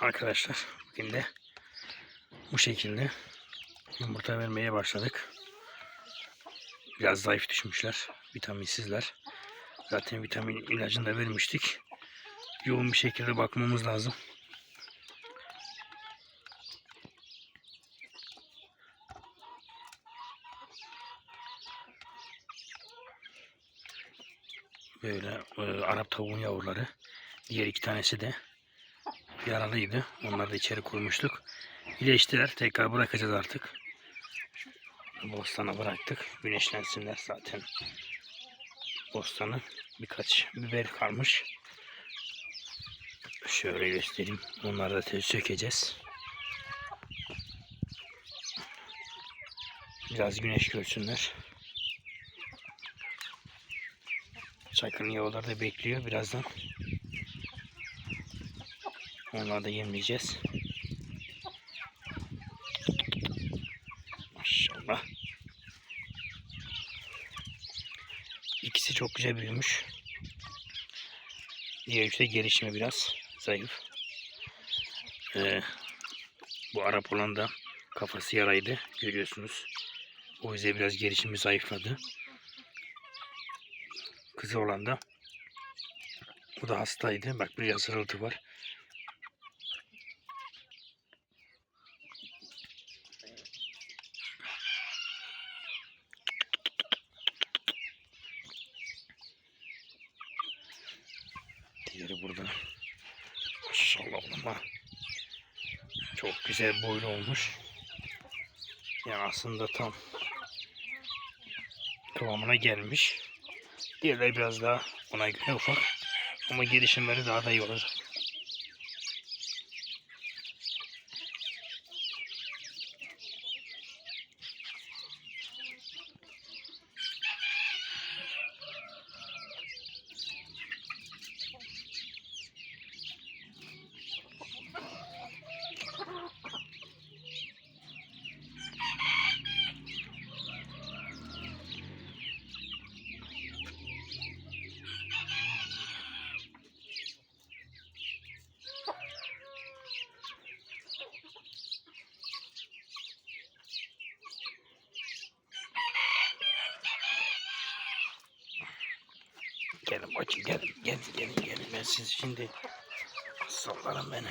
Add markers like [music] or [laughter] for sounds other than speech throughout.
Arkadaşlar bugün de bu şekilde yumurta vermeye başladık. Biraz zayıf düşmüşler. Vitaminsizler. Zaten vitamin ilacını da vermiştik. Yoğun bir şekilde bakmamız lazım. Böyle e, Arap tavuğun yavruları. Diğer iki tanesi de yaralıydı. Onları da içeri koymuştuk. İyileştiler. Tekrar bırakacağız artık. Bostana bıraktık. Güneşlensinler zaten. Bostanı birkaç biber kalmış. Şöyle göstereyim. Onları da tez sökeceğiz. Biraz güneş görsünler. Çakırın yavruları da bekliyor birazdan. Onları da yemleyeceğiz. Maşallah. İkisi çok güzel büyümüş. Diğer üçte gelişimi biraz zayıf. Ee, bu Arap olan da kafası yaraydı. Görüyorsunuz. O yüzden biraz gelişimi zayıfladı. Kızı olan da o da hastaydı. Bak bir hırıltı var. Diğeri burada. Maşallah ama çok güzel boylu olmuş. Yani aslında tam kıvamına gelmiş. Diğerleri biraz daha ona göre ufak. Ama gelişimleri daha da iyi olacak. Gelin bakayım gelin gelin gelin gelin ben sizi şimdi sallarım beni.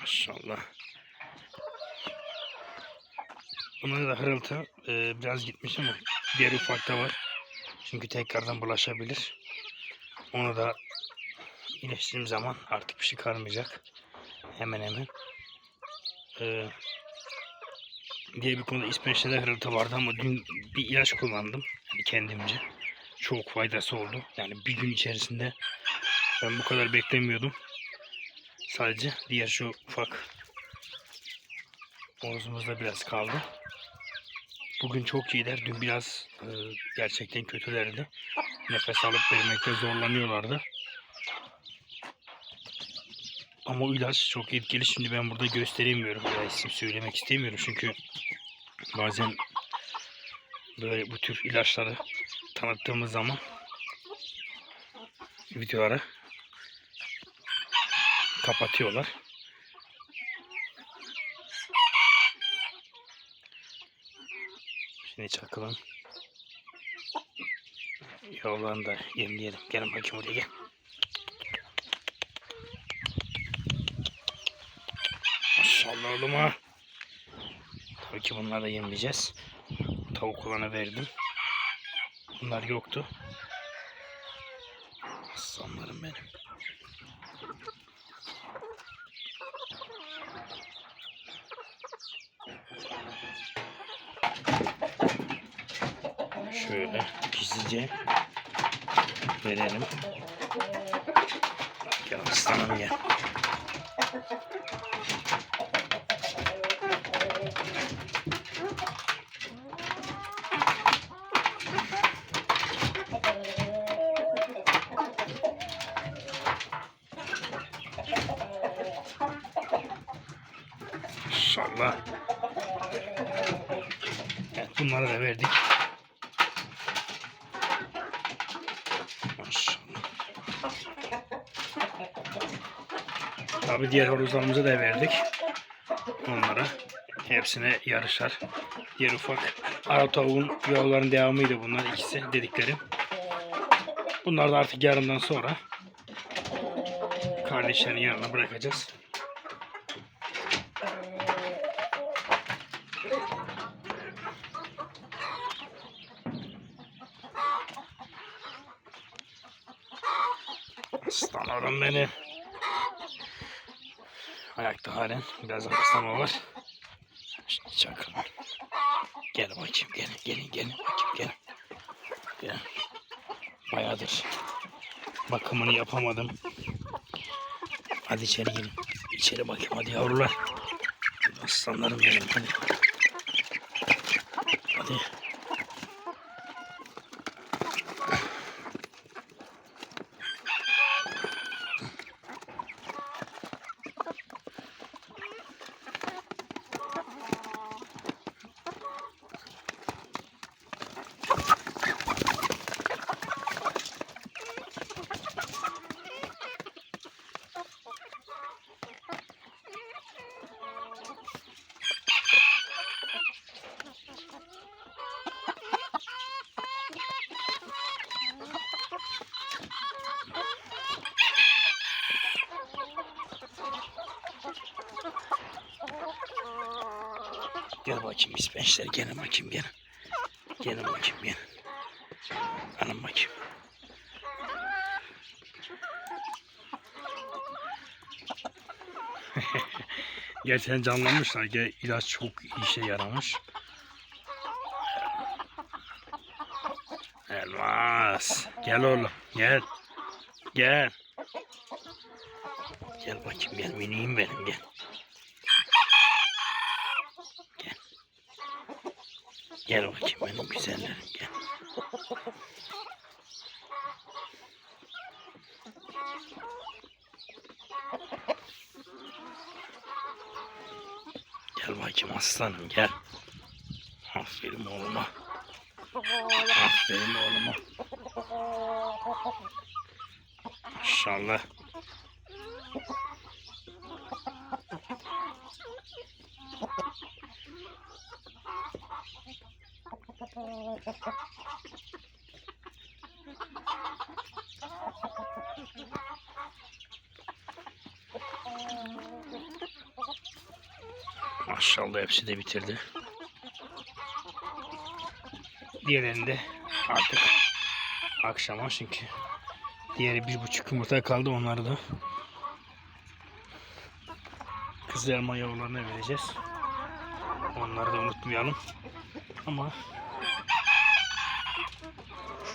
Maşallah. Bunun da hırıltı e, biraz gitmiş ama diğer ufakta var. Çünkü tekrardan bulaşabilir. Onu da iyileştiğim zaman artık bir şey kalmayacak. Hemen hemen. E, diye bir konuda İsveç'te de hırıltı vardı ama dün bir ilaç kullandım. Yani kendimce. Çok faydası oldu. Yani bir gün içerisinde ben bu kadar beklemiyordum. Sadece diğer şu ufak Omuzumuzda biraz kaldı. Bugün çok iyiler. Dün biraz e, gerçekten kötülerdi. Nefes alıp vermekte zorlanıyorlardı. Ama o ilaç çok etkili. Şimdi ben burada gösteremiyorum. Ya isim söylemek istemiyorum çünkü bazen böyle bu tür ilaçları tanıttığımız zaman videoları kapatıyorlar. Şimdi çakılın. Yollarını da yemleyelim. Gelin bakayım oraya gel. Maşallah oğlum ha. Tabii ki bunları da yemleyeceğiz. Tavuk olanı verdim. Bunlar yoktu. Aslanlarım benim. Şöyle gizlice verelim. Gel aslanım gel. İnşallah. Evet, bunları da verdik. Tabi diğer horozlarımızı da verdik. Onlara. Hepsine yarışar. Diğer ufak ara tavuğun yavruların devamıydı bunlar ikisi dediklerim. Bunlar da artık yarından sonra kardeşlerin yanına bırakacağız. Aslanlarım benim. Ayakta halen biraz hastama var. Çakın. Gel bakayım gelin gelin gelin bakayım gelin. Gel. Bayağıdır bakımını yapamadım. Hadi içeri girin. İçeri bakayım hadi yavrular. Aslanlarım benim. Hadi. Gel bakayım biz gençler gelin bakayım gelin. Gelin bakayım gelin. Alın bakayım. [laughs] Gerçekten canlanmışlar. İlaç çok işe yaramış. Elmas. Gel oğlum. Gel. Gel. Gel bakayım gel miniğim benim. Gel. Gel bakayım benim güzellerim gel. Gel bakayım aslanım gel. Aferin oğluma. Aferin oğluma. Maşallah. Maşallah hepsi de bitirdi. Diğerini de artık akşama çünkü diğeri bir buçuk yumurta kaldı onları da kızarma yavrularına vereceğiz. Onları da unutmayalım. Ama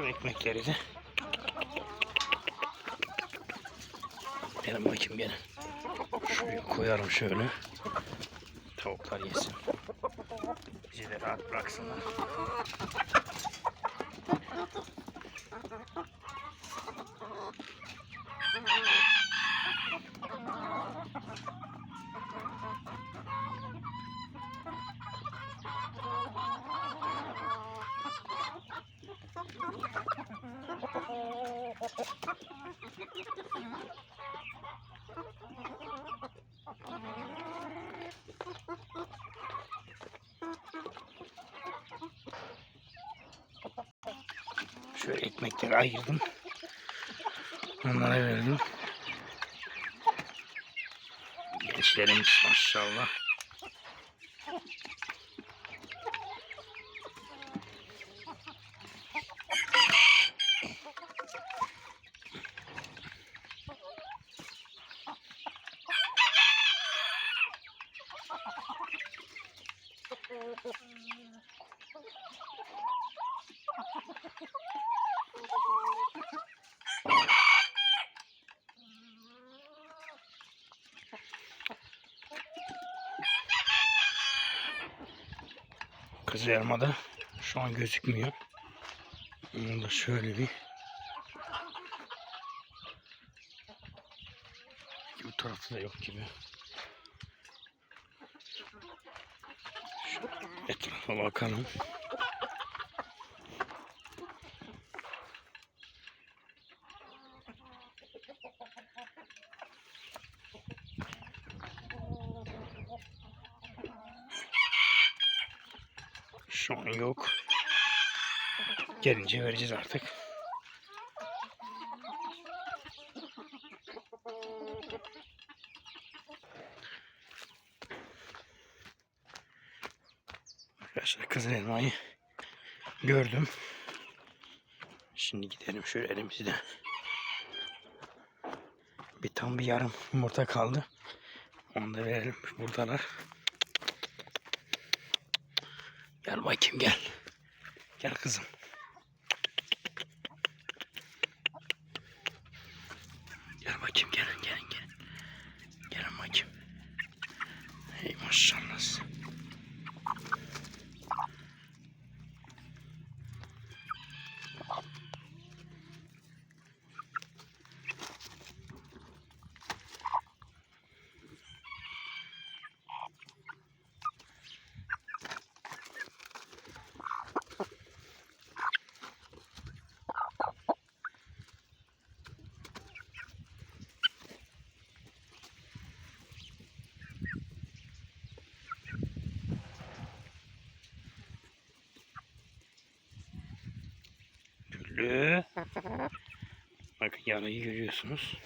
şu ekmekleri de benim bakayım gene. Şuraya koyarım şöyle. Tavuklar yesin. Bizi de rahat bıraksınlar. Şöyle ekmekleri ayırdım. Onlara verdim. Gençlerimiz maşallah. Kızı elmada şu an gözükmüyor. Onu da şöyle bir bu tarafta da yok gibi. Şu etrafa bakalım. Şu yok. Gelince vereceğiz artık. Arkadaşlar kızıl elmayı gördüm. Şimdi gidelim şöyle elimizi de. Bir tam bir yarım yumurta kaldı. Onu da verelim. Buradalar. Gel bakayım gel. Gel kızım. Gel bakayım gelin gelin gelin. Gelin bakayım. Hey maşallah. Bakın yarayı görüyorsunuz.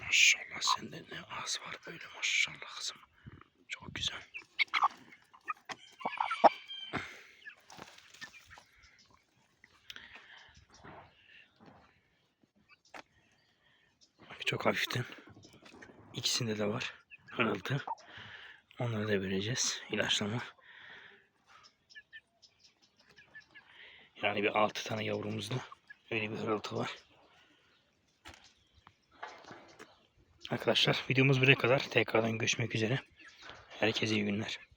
Maşallah sende ne az var böyle maşallah kızım. Çok güzel. Bak çok hafiften. İkisinde de var. Hırıltı. Onları da vereceğiz. ilaçlama. Yani bir 6 tane yavrumuzda öyle bir hırıltı var. Arkadaşlar videomuz buraya kadar. Tekrardan görüşmek üzere. Herkese iyi günler.